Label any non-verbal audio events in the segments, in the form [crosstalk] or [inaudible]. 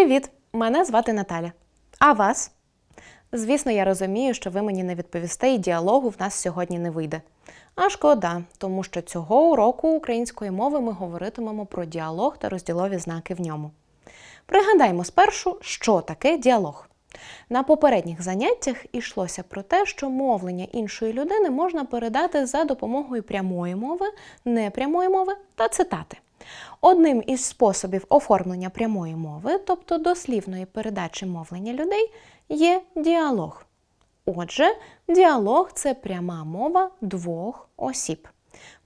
Привіт! Мене звати Наталя. А вас? Звісно, я розумію, що ви мені не відповісте, і діалогу в нас сьогодні не вийде. А шкода, тому що цього уроку української мови ми говоритимемо про діалог та розділові знаки в ньому. Пригадаймо спершу, що таке діалог. На попередніх заняттях йшлося про те, що мовлення іншої людини можна передати за допомогою прямої мови, непрямої мови та цитати. Одним із способів оформлення прямої мови, тобто дослівної передачі мовлення людей, є діалог. Отже, діалог це пряма мова двох осіб.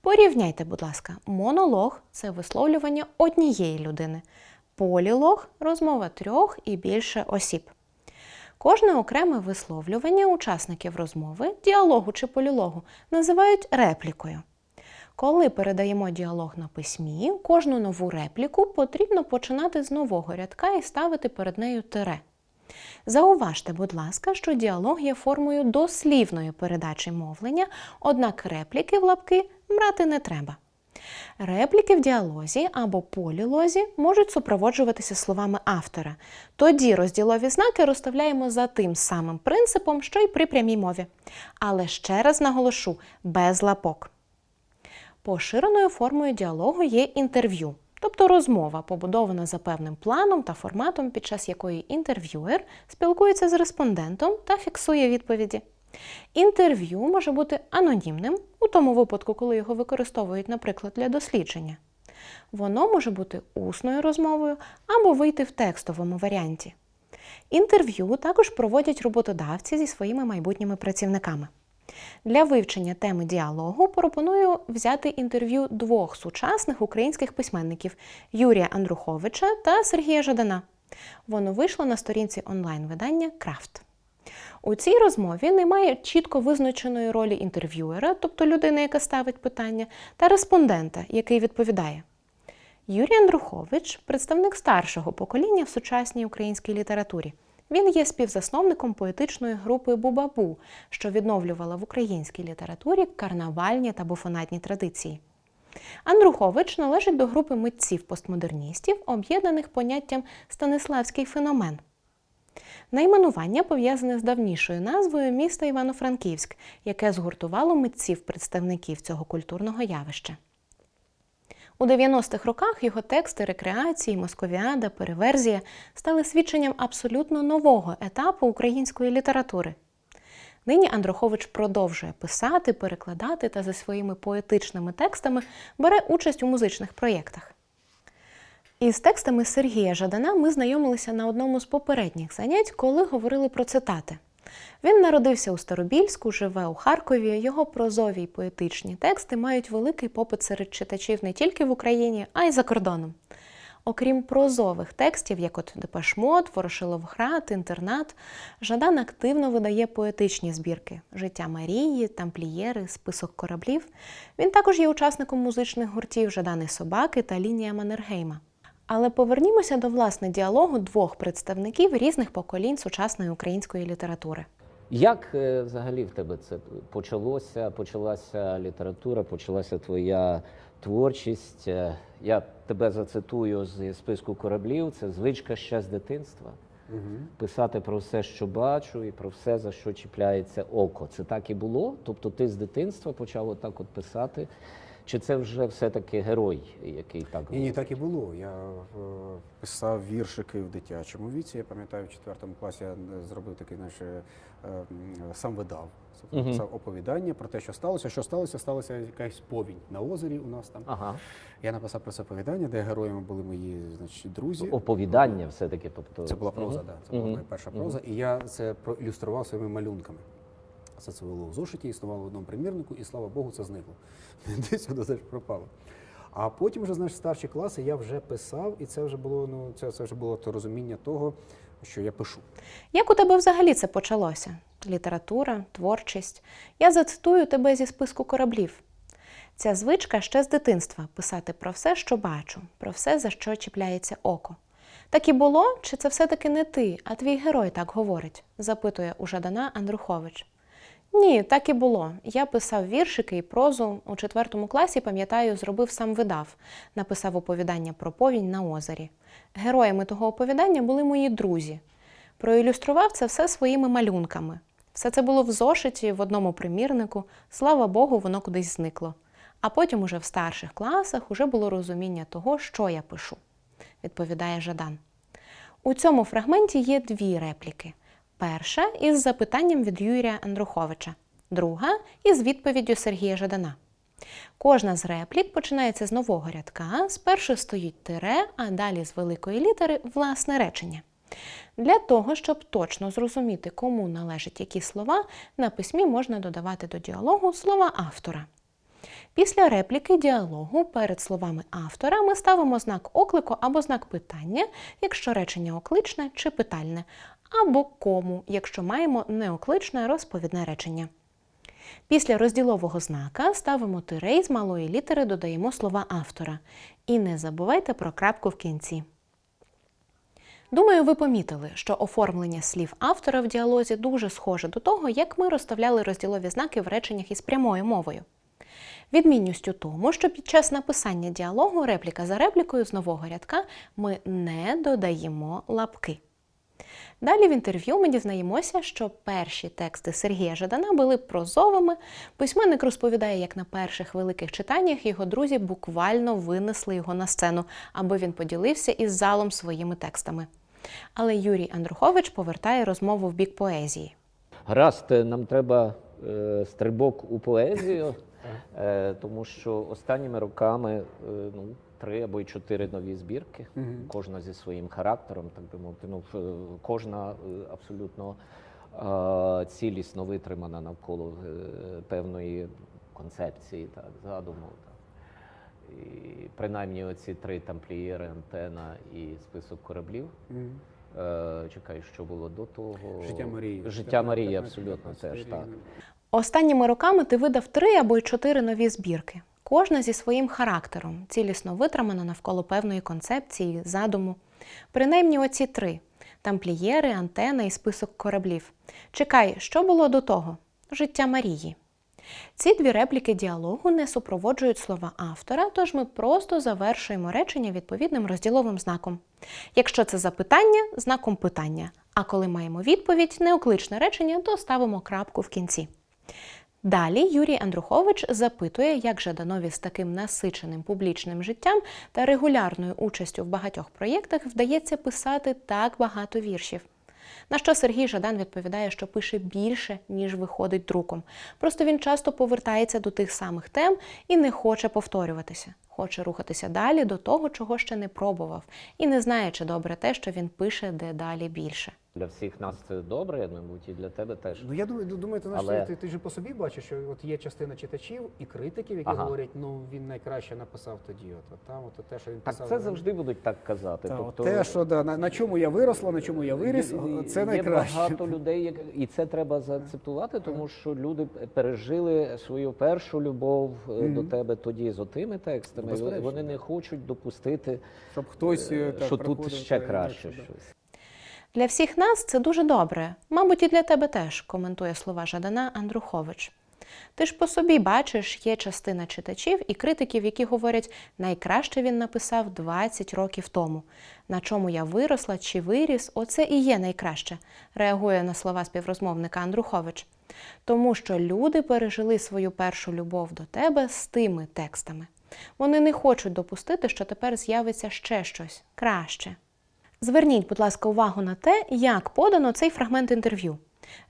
Порівняйте, будь ласка, монолог це висловлювання однієї людини, полілог розмова трьох і більше осіб. Кожне окреме висловлювання учасників розмови, діалогу чи полілогу називають реплікою. Коли передаємо діалог на письмі, кожну нову репліку потрібно починати з нового рядка і ставити перед нею тире. Зауважте, будь ласка, що діалог є формою дослівної передачі мовлення, однак репліки в лапки брати не треба. Репліки в діалозі або полілозі можуть супроводжуватися словами автора. Тоді розділові знаки розставляємо за тим самим принципом, що й при прямій мові. Але ще раз наголошу без лапок. Поширеною формою діалогу є інтерв'ю, тобто розмова, побудована за певним планом та форматом, під час якої інтерв'юер спілкується з респондентом та фіксує відповіді. Інтерв'ю може бути анонімним, у тому випадку, коли його використовують, наприклад, для дослідження. Воно може бути усною розмовою або вийти в текстовому варіанті. Інтерв'ю також проводять роботодавці зі своїми майбутніми працівниками. Для вивчення теми діалогу пропоную взяти інтерв'ю двох сучасних українських письменників Юрія Андруховича та Сергія Жадана. Воно вийшло на сторінці онлайн-видання Крафт. У цій розмові немає чітко визначеної ролі інтерв'юера, тобто людини, яка ставить питання, та респондента, який відповідає. Юрій Андрухович представник старшого покоління в сучасній українській літературі. Він є співзасновником поетичної групи Бубабу, що відновлювала в українській літературі карнавальні та буфонатні традиції. Андрухович належить до групи митців-постмодерністів, об'єднаних поняттям Станиславський феномен. Найменування пов'язане з давнішою назвою міста Івано-Франківськ, яке згуртувало митців-представників цього культурного явища. У 90-х роках його тексти рекреації, московіада, переверзія стали свідченням абсолютно нового етапу української літератури. Нині Андрухович продовжує писати, перекладати та за своїми поетичними текстами бере участь у музичних проєктах. Із текстами Сергія Жадана ми знайомилися на одному з попередніх занять, коли говорили про цитати. Він народився у Старобільську, живе у Харкові. Його прозові й поетичні тексти мають великий попит серед читачів не тільки в Україні, а й за кордоном. Окрім прозових текстів, як от Депешмот, Ворошиловград, Інтернат, Жадан активно видає поетичні збірки Життя Марії, Тамплієри, Список кораблів. Він також є учасником музичних гуртів Жадани Собаки та Лінія Маннергейма. Але повернімося до власне діалогу двох представників різних поколінь сучасної української літератури. Як е, взагалі в тебе це почалося? Почалася література, почалася твоя творчість. Е, Я тебе зацитую з списку кораблів. Це звичка ще з дитинства. Писати про все, що бачу, і про все, за що чіпляється око. Це так і було? Тобто ти з дитинства почав отак от писати? Чи це вже все-таки герой, який так Ні, ні, так і було. Я е, писав віршики в дитячому віці. Я пам'ятаю, в четвертому класі я е, зробив такий, наче е, сам видав. Тобто писав оповідання про те, що сталося. Що сталося? Сталася якась повінь на озері у нас там. Ага. Я написав про це оповідання, де героями були мої значить, друзі. Оповідання все-таки. Тобто... Це була проза, Мгм. да. Це була Мгм. моя перша проза. І я це проілюстрував своїми малюнками. Це це було в зошиті, існувало в одному примірнику, і слава Богу, це зникло. [laughs] Десь воно теж пропало. А потім, вже знаєш, старші класи я вже писав, і це вже було ну це, це вже було то розуміння того, що я пишу. Як у тебе взагалі це почалося? Література, творчість. Я зацитую тебе зі списку кораблів. Ця звичка ще з дитинства писати про все, що бачу, про все, за що чіпляється око. Так і було, чи це все-таки не ти, а твій герой так говорить? запитує у Жадана Андрухович. Ні, так і було. Я писав віршики і прозу у четвертому класі, пам'ятаю, зробив сам видав, написав оповідання про повінь на озері. Героями того оповідання були мої друзі. Проілюстрував це все своїми малюнками. Все це було в зошиті, в одному примірнику. Слава Богу, воно кудись зникло. А потім, уже в старших класах, уже було розуміння того, що я пишу, відповідає Жадан. У цьому фрагменті є дві репліки. Перша із запитанням від Юрія Андруховича, друга із відповіддю Сергія Жадана. Кожна з реплік починається з нового рядка, спершу стоїть тире, а далі з великої літери власне речення. Для того, щоб точно зрозуміти, кому належать які слова, на письмі можна додавати до діалогу слова автора. Після репліки діалогу перед словами автора ми ставимо знак оклику або знак питання, якщо речення окличне чи питальне, або кому, якщо маємо неокличне розповідне речення. Після розділового знака ставимо тире і з малої літери додаємо слова автора. І не забувайте про крапку в кінці. Думаю, ви помітили, що оформлення слів автора в діалозі дуже схоже до того, як ми розставляли розділові знаки в реченнях із прямою мовою. Відмінність у тому, що під час написання діалогу репліка за реплікою з нового рядка ми не додаємо лапки. Далі в інтерв'ю ми дізнаємося, що перші тексти Сергія Жадана були прозовими. Письменник розповідає, як на перших великих читаннях його друзі буквально винесли його на сцену, аби він поділився із залом своїми текстами. Але Юрій Андрухович повертає розмову в бік поезії. Гаразд, е, нам треба е, стрибок у поезію, е, тому що останніми роками е, ну, три або й чотири нові збірки, кожна зі своїм характером, так би мовити. Ну, в- кожна е, абсолютно е, цілісно витримана навколо е, певної концепції, так, задуму. Так. І принаймні оці три тамплієри, антена і список кораблів. Е, чекай, що було до того. Життя Марії. Життя Марії, абсолютно теж так. Останніми роками ти видав три або й чотири нові збірки, кожна зі своїм характером, цілісно витримана навколо певної концепції, задуму. Принаймні оці три: тамплієри, антена і список кораблів. Чекай, що було до того? Життя Марії. Ці дві репліки діалогу не супроводжують слова автора, тож ми просто завершуємо речення відповідним розділовим знаком. Якщо це запитання, знаком питання. А коли маємо відповідь, неокличне речення, то ставимо крапку в кінці. Далі Юрій Андрухович запитує, як Жаданові з таким насиченим публічним життям та регулярною участю в багатьох проєктах вдається писати так багато віршів. На що Сергій Жадан відповідає, що пише більше, ніж виходить друком. Просто він часто повертається до тих самих тем і не хоче повторюватися. Хоче рухатися далі до того, чого ще не пробував, і не знає, чи добре те, що він пише дедалі більше. Для всіх нас це добре, я мабуть, і для тебе теж. Ну я думаю, думаю, ти, Але- ти, ти ж по собі бачиш, що от є частина читачів і критиків, які Ага. говорять, ну він найкраще написав тоді. От, от там, от те, що він Так писав. це завжди будуть так казати. Та, тобто, те, що да, на, на чому я виросла, на чому я виріс, є- це є багато людей, як- і це треба заакцептувати, тому що люди пережили свою першу любов е, до тебе тоді з отими текстами. Безперечно. Вони не хочуть допустити, Щоб хтось е, е, так, що тут ще краще щось. Для всіх нас це дуже добре, мабуть, і для тебе теж, коментує слова Жадана Андрухович. Ти ж по собі бачиш, є частина читачів і критиків, які говорять, найкраще він написав 20 років тому. На чому я виросла чи виріс, оце і є найкраще, реагує на слова співрозмовника Андрухович. Тому що люди пережили свою першу любов до тебе з тими текстами. Вони не хочуть допустити, що тепер з'явиться ще щось краще. Зверніть, будь ласка, увагу на те, як подано цей фрагмент інтерв'ю.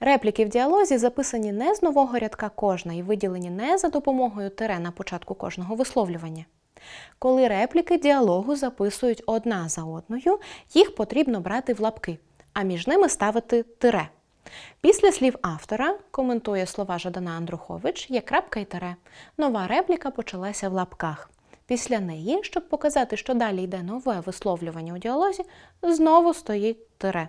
Репліки в діалозі записані не з нового рядка кожна і виділені не за допомогою тире на початку кожного висловлювання. Коли репліки діалогу записують одна за одною, їх потрібно брати в лапки, а між ними ставити тире. Після слів автора, коментує слова Жадана Андрухович, є крапка і тире. Нова репліка почалася в лапках. Після неї, щоб показати, що далі йде нове висловлювання у діалозі, знову стоїть тире.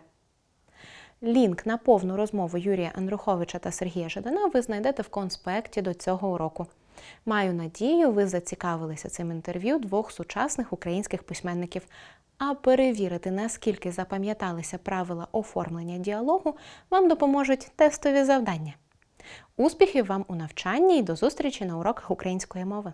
Лінк на повну розмову Юрія Андруховича та Сергія Жадана ви знайдете в конспекті до цього уроку. Маю надію, ви зацікавилися цим інтерв'ю двох сучасних українських письменників. А перевірити, наскільки запам'яталися правила оформлення діалогу, вам допоможуть тестові завдання. Успіхів вам у навчанні і до зустрічі на уроках української мови!